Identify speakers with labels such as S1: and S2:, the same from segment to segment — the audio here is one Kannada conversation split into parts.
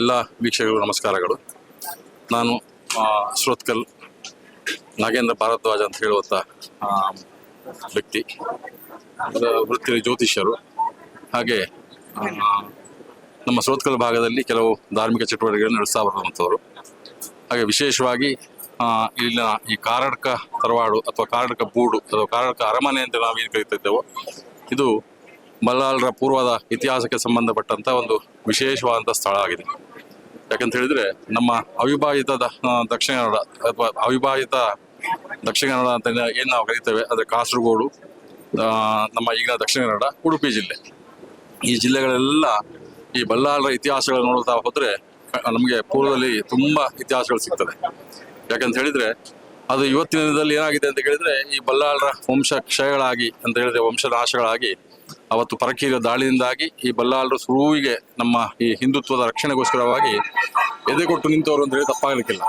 S1: ಎಲ್ಲ ವೀಕ್ಷಕರು ನಮಸ್ಕಾರಗಳು. ನಾನು ಶ್ರೋತ್ಕಲ್ ನಾಗೇಂದ್ರ ಭಾರದ್ವಾಜ ಅಂತ ಹೇಳುವಂಥ ವ್ಯಕ್ತಿ. ವೃತ್ತಿಯಲ್ಲಿ ವೃತ್ತಿ ಜ್ಯೋತಿಷ್ಯರು. ಹಾಗೆ ನಮ್ಮ ಶ್ರೋತ್ಕಲ್ ಭಾಗದಲ್ಲಿ ಕೆಲವು ಧಾರ್ಮಿಕ ಚಟುವಟಿಕೆಗಳನ್ನು ನಡೆಸ್ತಾ ಬರುವಂಥವ್ರು ಹಾಗೆ ವಿಶೇಷವಾಗಿ ಇಲ್ಲಿನ ಈ ಕಾರಡ್ಕ ತರವಾಡು ಅಥವಾ ಕಾರಡ್ಕ ಬೂಡು ಅಥವಾ ಕಾರಡ್ಕ ಅರಮನೆ ಅಂತ ನಾವು ಏನು ಕರೀತಿದ್ದೆವು ಇದು ಬಲ್ಲಾಳರ ಪೂರ್ವದ ಇತಿಹಾಸಕ್ಕೆ ಸಂಬಂಧಪಟ್ಟಂತ ಒಂದು ವಿಶೇಷವಾದಂಥ ಸ್ಥಳ ಆಗಿದೆ. ಯಾಕಂತ ಹೇಳಿದ್ರೆ ನಮ್ಮ ಅವಿಭಾಜಿತ ದಕ್ಷಿಣ ಕನ್ನಡ ಅಥವಾ ಅವಿಭಾಜಿತ ದಕ್ಷಿಣ ಕನ್ನಡ ಅಂತ ಏನು ನಾವು ಕರಿತೇವೆ, ಅಂದರೆ ಕಾಸರಗೋಡು ನಮ್ಮ ಈಗಿನ ದಕ್ಷಿಣ ಕನ್ನಡ ಉಡುಪಿ ಜಿಲ್ಲೆ. ಈ ಜಿಲ್ಲೆಗಳೆಲ್ಲ ಈ ಬಲ್ಲಾಳರ ಇತಿಹಾಸಗಳು ನೋಡ್ತಾ ಹೋದ್ರೆ, ನಮಗೆ ಪೂರ್ವದಲ್ಲಿ ತುಂಬಾ ಇತಿಹಾಸಗಳು ಸಿಗ್ತದೆ. ಯಾಕಂತ ಹೇಳಿದ್ರೆ ಅದು ಇವತ್ತಿನ ದಿನದಲ್ಲಿ ಏನಾಗಿದೆ ಅಂತ ಹೇಳಿದ್ರೆ ಈ ಬಲ್ಲಾಳರ ವಂಶ ಕ್ಷಯಗಳಾಗಿ ಅಂತ ಹೇಳಿದ್ರೆ ವಂಶನಾಶಗಳಾಗಿ ಅವತ್ತು ಪರಕೀಯ ದಾಳಿಯಿಂದಾಗಿ ಈ ಬಲ್ಲಾಳರು ಸುರುವಿಗೆ ನಮ್ಮ ಈ ಹಿಂದುತ್ವದ ರಕ್ಷಣೆಗೋಸ್ಕರವಾಗಿ ಎದೆ ಕೊಟ್ಟು ನಿಂತವರು ಅಂತ ಹೇಳಿ ತಪ್ಪಾಗಲಿಕ್ಕಿಲ್ಲ.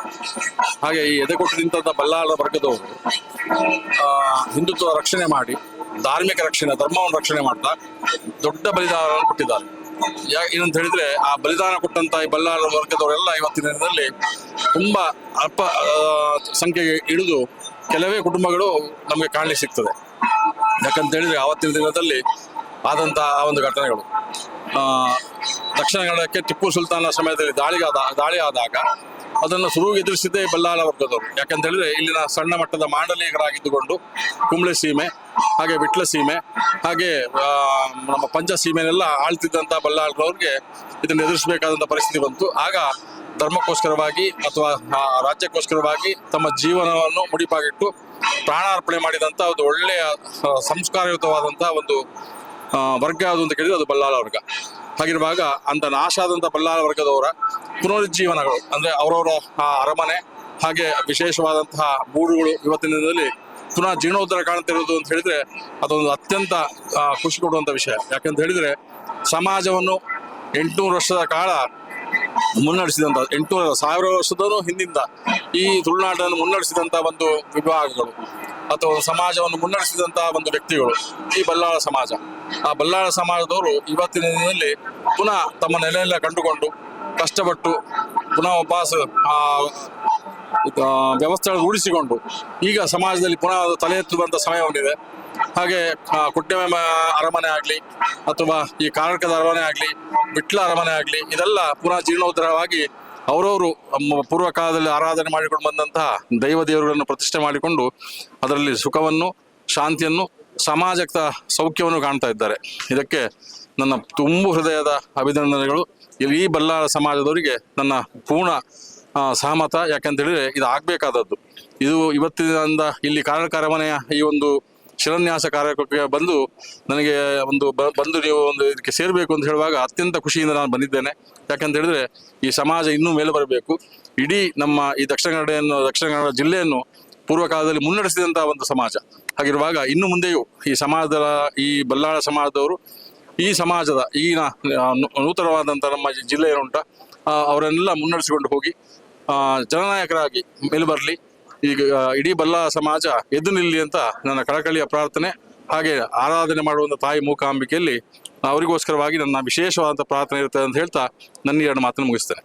S1: ಹಾಗೆ ಈ ಎದೆಕೊಟ್ಟು ನಿಂತಂಥ ಬಲ್ಲಾಳರ ವರ್ಗದವರು ಹಿಂದುತ್ವ ರಕ್ಷಣೆ ಮಾಡಿ, ಧಾರ್ಮಿಕ ರಕ್ಷಣೆ, ಧರ್ಮವನ್ನು ರಕ್ಷಣೆ ಮಾಡ್ತಾ ದೊಡ್ಡ ಬಲಿದಾನವನ್ನು ಕೊಟ್ಟಿದ್ದಾರೆ. ಯಾ, ಏನಂತ ಹೇಳಿದ್ರೆ ಆ ಬಲಿದಾನ ಕೊಟ್ಟಂತ ಈ ಬಲ್ಲಾಳರ ವರ್ಗದವರೆಲ್ಲ ಇವತ್ತಿನ ದಿನದಲ್ಲಿ ತುಂಬಾ ಅಲ್ಪ ಸಂಖ್ಯೆಗೆ ಇಳಿದು ಕೆಲವೇ ಕುಟುಂಬಗಳು ನಮಗೆ ಕಾಣಲಿಕ್ಕೆ ಸಿಗ್ತದೆ. ಯಾಕಂತ ಹೇಳಿದ್ರೆ ಆವತ್ತಿನ ದಿನದಲ್ಲಿ ಆದಂತ ಆ ಒಂದು ಘಟನೆಗಳು. ದಕ್ಷಿಣ ಕನ್ನಡಕ್ಕೆ ಟಿಪ್ಪು ಸುಲ್ತಾನ ಸಮಯದಲ್ಲಿ ದಾಳಿಗಾದ ದಾಳಿ ಆದಾಗ ಅದನ್ನು ಸುರುವು ಎದುರಿಸಿದ್ದೇ ಬಲ್ಲಾಳ ವರ್ಗದವರು. ಯಾಕಂತ ಹೇಳಿದ್ರೆ ಇಲ್ಲಿನ ಸಣ್ಣ ಮಟ್ಟದ ಮಾಂಡಲೀಯರಾಗಿದ್ದುಕೊಂಡು ಕುಂಬಳೆ ಸೀಮೆ, ಹಾಗೆ ವಿಟ್ಲ ಸೀಮೆ, ಹಾಗೆ ನಮ್ಮ ಪಂಚ ಸೀಮೆನೆಲ್ಲ ಆಳ್ತಿದ್ದಂತ ಬಲ್ಲಾಳರವ್ರಿಗೆ ಇದನ್ನು ಎದುರಿಸಬೇಕಾದಂತ ಪರಿಸ್ಥಿತಿ ಬಂತು. ಆಗ ಧರ್ಮಕ್ಕೋಸ್ಕರವಾಗಿ ಅಥವಾ ರಾಜ್ಯಕ್ಕೋಸ್ಕರವಾಗಿ ತಮ್ಮ ಜೀವನವನ್ನು ಮುಡಿಪಾಗಿಟ್ಟು ಪ್ರಾಣಾರ್ಪಣೆ ಮಾಡಿದಂತ ಒಂದು ಒಳ್ಳೆಯ ಸಂಸ್ಕಾರಯುತವಾದಂಥ ಒಂದು ವರ್ಗ ಯಾವುದು ಅಂತ ಕೇಳಿದ್ರೆ ಅದು ಬಲ್ಲಾಳ ವರ್ಗ. ಹಾಗಿರುವಾಗ ಅಂತ ನಾಶ ಆದಂತ ಬಲ್ಲಾಳ ವರ್ಗದವರ ಪುನರುಜ್ಜೀವನಗಳು, ಅಂದ್ರೆ ಅವರವರ ಅರಮನೆ, ಹಾಗೆ ವಿಶೇಷವಾದಂತಹ ಗೂಡುಗಳು ಇವತ್ತಿನ ದಿನದಲ್ಲಿ ಪುನಃ ಜೀರ್ಣೋದ್ಧಾರ ಕಾಣ್ತಿರೋದು ಅಂತ ಹೇಳಿದ್ರೆ ಅದೊಂದು ಅತ್ಯಂತ ಖುಷಿ ಕೊಡುವಂತ ವಿಷಯ. ಯಾಕಂತ ಹೇಳಿದ್ರೆ ಸಮಾಜವನ್ನು ಎಂಟುನೂರು ವರ್ಷದ ಕಾಲ ಮುನ್ನಡೆಸಿದಂತ ಎಂಟು ಸಾವಿರ ವರ್ಷದೂ ಹಿಂದಿಂದ ಈ ತುಳುನಾಡನ್ನು ಮುನ್ನಡೆಸಿದಂಥ ಒಂದು ವಿಭಾಗಗಳು ಅಥವಾ ಸಮಾಜವನ್ನು ಮುನ್ನಡೆಸಿದಂಥ ಒಂದು ವ್ಯಕ್ತಿಗಳು ಈ ಬಲ್ಲಾಳ ಸಮಾಜ. ಆ ಬಲ್ಲಾಳ ಸಮಾಜದವರು ಇವತ್ತಿನ ದಿನದಲ್ಲಿ ಪುನಃ ತಮ್ಮ ನೆಲೆಯೆಲ್ಲ ಕಂಡುಕೊಂಡು ಕಷ್ಟಪಟ್ಟು ಪುನಃ ವಾಪಸ್, ಆ ವ್ಯವಸ್ಥೆ ರೂಢಿಸಿಕೊಂಡು ಈಗ ಸಮಾಜದಲ್ಲಿ ಪುನಃ ತಲೆ ಎತ್ತುವಂಥ ಸಮಯ ಬಂದಿದೆ ಹಾಗೆ ಆ, ಕುಟ್ಟೆಮ ಅರಮನೆ ಆಗಲಿ ಅಥವಾ ಈ ಕಾರಕದ ಅರಮನೆ ಆಗಲಿ ಬಿಟ್ಲ ಅರಮನೆ ಆಗಲಿ ಇದೆಲ್ಲ ಪುನಃ ಜೀರ್ಣೋದ್ಧಾರವಾಗಿ ಅವರವರು ಪೂರ್ವ ಕಾಲದಲ್ಲಿ ಆರಾಧನೆ ಮಾಡಿಕೊಂಡು ಬಂದಂತಹ ದೈವ ದೇವರುಗಳನ್ನು ಪ್ರತಿಷ್ಠೆ ಮಾಡಿಕೊಂಡು ಅದರಲ್ಲಿ ಸುಖವನ್ನು ಶಾಂತಿಯನ್ನು ಸಮಾಜಕ್ಕ ಸೌಖ್ಯವನ್ನು ಕಾಣ್ತಾ ಇದ್ದಾರೆ. ಇದಕ್ಕೆ ನನ್ನ ತುಂಬು ಹೃದಯದ ಅಭಿನಂದನೆಗಳು. ಇಲ್ಲಿ ಈ ಬಲ್ಲಾಳ ಸಮಾಜದವರಿಗೆ ನನ್ನ ಪೂರ್ಣ ಸಹಮತ. ಯಾಕಂತ ಹೇಳಿದ್ರೆ ಇದು ಆಗಬೇಕಾದದ್ದು. ಇದು ಇವತ್ತಿನಿಂದ ಇಲ್ಲಿ ಅರಮನೆಯ ಈ ಒಂದು ಶಿಲಾನ್ಯಾಸ ಕಾರ್ಯಕ್ರಮಕ್ಕೆ ಬಂದು ನನಗೆ ಒಂದು ಬಂದು ನೀವು ಒಂದು ಇದಕ್ಕೆ ಸೇರಬೇಕು ಅಂತ ಹೇಳುವಾಗ ಅತ್ಯಂತ ಖುಷಿಯಿಂದ ನಾನು ಬಂದಿದ್ದೇನೆ. ಯಾಕಂತ ಹೇಳಿದ್ರೆ ಈ ಸಮಾಜ ಇನ್ನೂ ಮೇಲೆ ಬರಬೇಕು. ಇಡೀ ನಮ್ಮ ಈ ದಕ್ಷಿಣ ಕನ್ನಡೆಯನ್ನು, ದಕ್ಷಿಣ ಕನ್ನಡ ಜಿಲ್ಲೆಯನ್ನು ಪೂರ್ವ ಕಾಲದಲ್ಲಿ ಮುನ್ನಡೆಸಿದಂತಹ ಒಂದು ಸಮಾಜ. ಹಾಗಿರುವಾಗ ಇನ್ನು ಮುಂದೆಯೂ ಈ ಸಮಾಜದ, ಈ ಬಲ್ಲಾಳ ಸಮಾಜದವರು ಈ ಸಮಾಜದ ಈಗಿನ ನೂತನವಾದಂಥ ನಮ್ಮ ಜಿಲ್ಲೆ ಏನುಂಟ ಅವರನ್ನೆಲ್ಲ ಮುನ್ನಡೆಸಿಕೊಂಡು ಹೋಗಿ ಜನನಾಯಕರಾಗಿ ಮೇಲೆ ಬರಲಿ. ಈಗ ಇಡೀ ಬಲ್ಲ ಸಮಾಜ ಎದ್ದು ನಿಲ್ಲಿ ಅಂತ ನನ್ನ ಕಳಕಳಿಯ ಪ್ರಾರ್ಥನೆ ಹಾಗೆ ಆರಾಧನೆ ಮಾಡುವಂಥ ತಾಯಿ ಮೂಕಾಂಬಿಕೆಯಲ್ಲಿ ಅವರಿಗೋಸ್ಕರವಾಗಿ ನನ್ನ ವಿಶೇಷವಾದಂಥ ಪ್ರಾರ್ಥನೆ ಇರುತ್ತೆ ಅಂತ ಹೇಳ್ತಾ ನನ್ನ ಎರಡು ಮಾತನ್ನು ಮುಗಿಸ್ತೇನೆ.